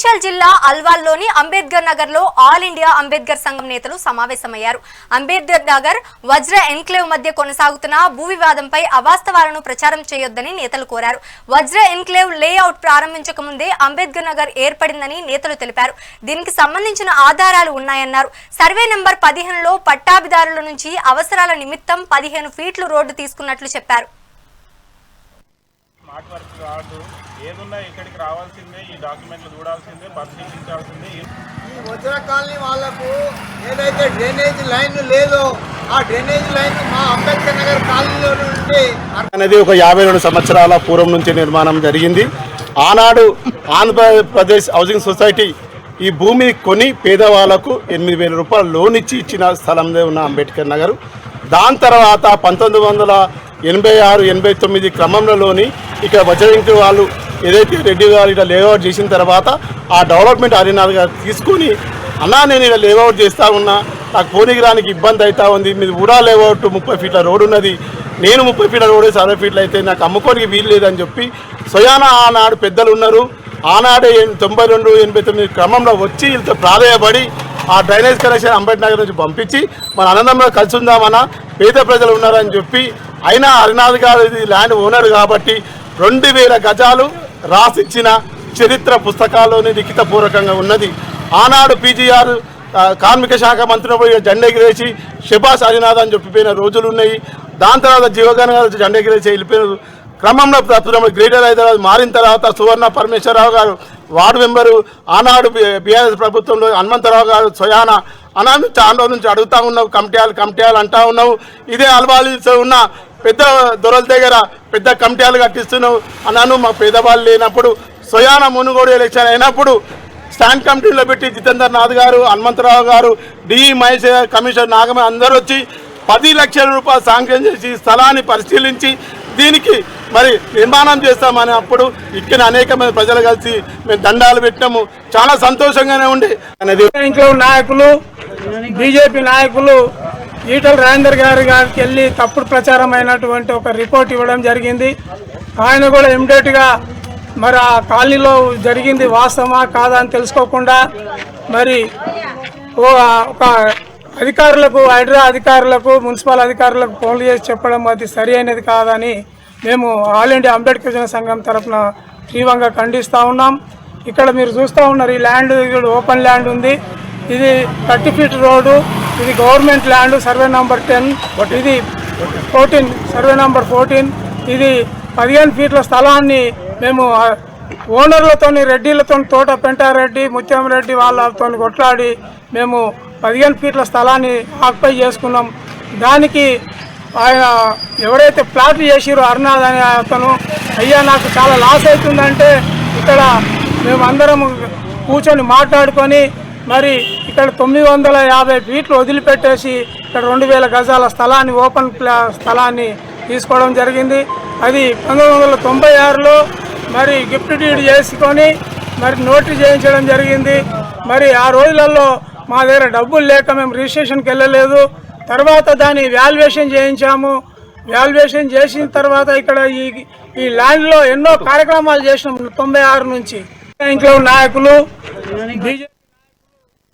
మేడ్చల్ జిల్లా అల్వాల్లోని అంబేద్కర్ నగర్లో all India Ambedkar సంఘం నేతలు సమావేశమయ్యారు. అంబేద్కర్ నగర్ వజ్ర ఎన్క్లేవ్ మధ్య కొనసాగుతున్న భూ వివాదంపై అవాస్తవాలను ప్రచారం చేయొద్దని నేతలు కోరారు. వజ్ర ఎన్క్లేవ్ లేఅవుట్ ప్రారంభించక ముందే అంబేద్కర్ నగర్ ఏర్పడిందని నేతలు తెలిపారు. దీనికి సంబంధించిన ఆధారాలు ఉన్నాయన్నారు. సర్వే నెంబర్ పదిహేనులో పట్టాభిదారుల నుంచి అవసరాల నిమిత్తం పదిహేను ఫీట్లు రోడ్డు తీసుకున్నట్లు చెప్పారు. ఏదున్నా ఇక్కడికి రావాల్సిందే ఈ డాక్యుమెంట్లు చూడాల్సిందే పరిశీలించాల్సిందే. ఈ వజ్ర కాలనీ వాళ్ళకు ఏదైతే డ్రైనేజ్ లైన్ లేదో ఆ డ్రైనేజ్ లైన్ మా అంబేద్కర్ నగర్ కాలనీలో నుండి అనేది ఒక యాభై రెండు సంవత్సరాల పూర్వం నుంచి నిర్మాణం జరిగింది. ఆనాడు ఆంధ్రప్రదేశ్ హౌసింగ్ సొసైటీ ఈ భూమి కొని పేదవాళ్ళకు ఎనిమిది వేల రూపాయలు లోన్ ఇచ్చి ఇచ్చిన స్థలంలో ఉన్న అంబేద్కర్ నగర్. దాని తర్వాత పంతొమ్మిది వందల ఎనభై ఆరు ఎనభై తొమ్మిది క్రమంలోని ఇక వజ్రవింకి వాళ్ళు ఏదైతే రెడ్డి గారు ఇట్లా లేఅవుట్ చేసిన తర్వాత ఆ డెవలప్మెంట్ హరినాథ్ గారు తీసుకొని అన్నా నేను ఇలా లేఅవుట్ చేస్తా ఉన్నా నాకు పోనీకి రానికి ఇబ్బంది అవుతా ఉంది మీరు ఊరా లేఅవుట్ ముప్పై ఫీట్ల రోడ్ ఉన్నది నేను ముప్పై ఫీట్ల రోడ్ అరవై ఫీట్లు అయితే నాకు అమ్ముకోనికి వీలు లేదని చెప్పి స్వయాన ఆనాడు పెద్దలు ఉన్నారు. ఆనాడే తొంభై రెండు ఎనభై తొమ్మిది క్రమంలో వచ్చి వీళ్ళతో ప్రాధాయపడి ఆ డ్రైనేజ్ కనెక్షన్ అంబేద్నగర్ నుంచి పంపించి మన ఆనందంలో కలిసి ఉందామన్నా పేద ప్రజలు ఉన్నారని చెప్పి అయినా హరినాథ్ గారు ఇది ల్యాండ్ ఓనర్ కాబట్టి రెండు వేల గజాలు రాసిచ్చిన చరిత్ర పుస్తకాల్లోని లిఖితపూర్వకంగా ఉన్నది. ఆనాడు పీజీఆర్ కార్మిక శాఖ మంత్రి పోయి జెండా ఎగిరేసి షబాస్ హరినాథ్ అని చెప్పిపోయిన రోజులు ఉన్నాయి దాని తర్వాత జీవగాన గారు జెండా ఎగిరేసి వెళ్ళిపోయిన క్రమంలో తప్పుతున్నప్పుడు గ్రేటర్ హైదరాబాద్ మారిన తర్వాత సువర్ణ పరమేశ్వరరావు గారు వార్డు మెంబరు ఆనాడు బీఆర్ఎస్ ప్రభుత్వంలో హనుమంతరావు గారు స్వయాన అనాడు చాలా రోజుల నుంచి అడుగుతా ఉన్నావు కమిటీలు కమిటీలు అంటా ఉన్నావు. ఇదే అలవాలిలో ఉన్న పెద్ద దొరల దగ్గర పెద్ద కమిటీలు కట్టిస్తున్నావు. అన్నాను మా పేదవాళ్ళు లేనప్పుడు స్వయాన మునుగోడు ఎలక్షన్ అయినప్పుడు స్టాండ్ కమిటీలో పెట్టి జితేందర్ నాథ్ గారు హనుమంతరావు గారు డిఈ మహేష్ కమిషనర్ నాగమే అందరూ వచ్చి పది లక్షల రూపాయలు శాంక్షన్ చేసి స్థలాన్ని పరిశీలించి దీనికి మరి నిర్మాణం చేస్తామని అప్పుడు ఇక్కడ అనేక మంది ప్రజలు కలిసి మేము దండాలు పెట్టాము చాలా సంతోషంగానే ఉండే. అనేది నాయకులు బీజేపీ నాయకులు ఈటల రాజేందర్ గారి గారికి వెళ్ళి తప్పుడు ప్రచారం అయినటువంటి ఒక రిపోర్ట్ ఇవ్వడం జరిగింది. ఆయన కూడా ఇమ్మీడియట్గా మరి ఆ కాలనీలో జరిగింది వాస్తవమా కాదా అని తెలుసుకోకుండా మరి ఓ ఒక అధికారులకు హైడ్రా అధికారులకు మున్సిపల్ అధికారులకు ఫోన్లు చేసి చెప్పడం అది సరి అయినది కాదని మేము ఆల్ ఇండియా అంబేద్కర్ జన సంఘం తరఫున తీవ్రంగా ఖండిస్తూ ఉన్నాం. ఇక్కడ మీరు చూస్తూ ఉన్నారు ఈ ల్యాండ్ ఇక్కడ ఓపెన్ ల్యాండ్ ఉంది. ఇది థర్టీ ఫీట్ రోడ్డు. ఇది government land survey number ten. ఇది ఫోర్టీన్ సర్వే నంబర్ ఫోర్టీన్. ఇది పదిహేను ఫీట్ల స్థలాన్ని మేము ఆ, ఓనర్లతోని రెడ్డిలతో తోట పెంటారెడ్డి ముత్యం రెడ్డి వాళ్ళతో కొట్లాడి మేము పదిహేను ఫీట్ల స్థలాన్ని ఆక్యుపై చేసుకున్నాం. దానికి ఆయన ఎవరైతే ప్లాట్లు చేసిరో అరుణాథ్ అనే అతను అయ్యా నాకు చాలా లాస్ అవుతుందంటే ఇక్కడ మేమందరం కూర్చొని మాట్లాడుకొని మరి ఇక్కడ తొమ్మిది వందల యాభై ఫీట్లు వదిలిపెట్టేసి ఇక్కడ రెండు వేల గజాల స్థలాన్ని ఓపెన్ ప్లా స్థలాన్ని తీసుకోవడం జరిగింది. అది పంతొమ్మిది వందల తొంభై ఆరులో మరి గిఫ్ట్ డీడ్ చేసుకొని మరి నోటీస్ చేయించడం జరిగింది. మరి ఆ రోజులలో మా దగ్గర డబ్బులు లేక మేము రిజిస్ట్రేషన్కి వెళ్ళలేదు. తర్వాత దాన్ని వాల్యుయేషన్ చేయించాము. వాల్యుయేషన్ చేసిన తర్వాత ఇక్కడ ఈ ఈ ల్యాండ్లో ఎన్నో కార్యక్రమాలు చేసినాం తొంభై ఆరు నుంచి. ఇంట్లో నాయకులు బీజే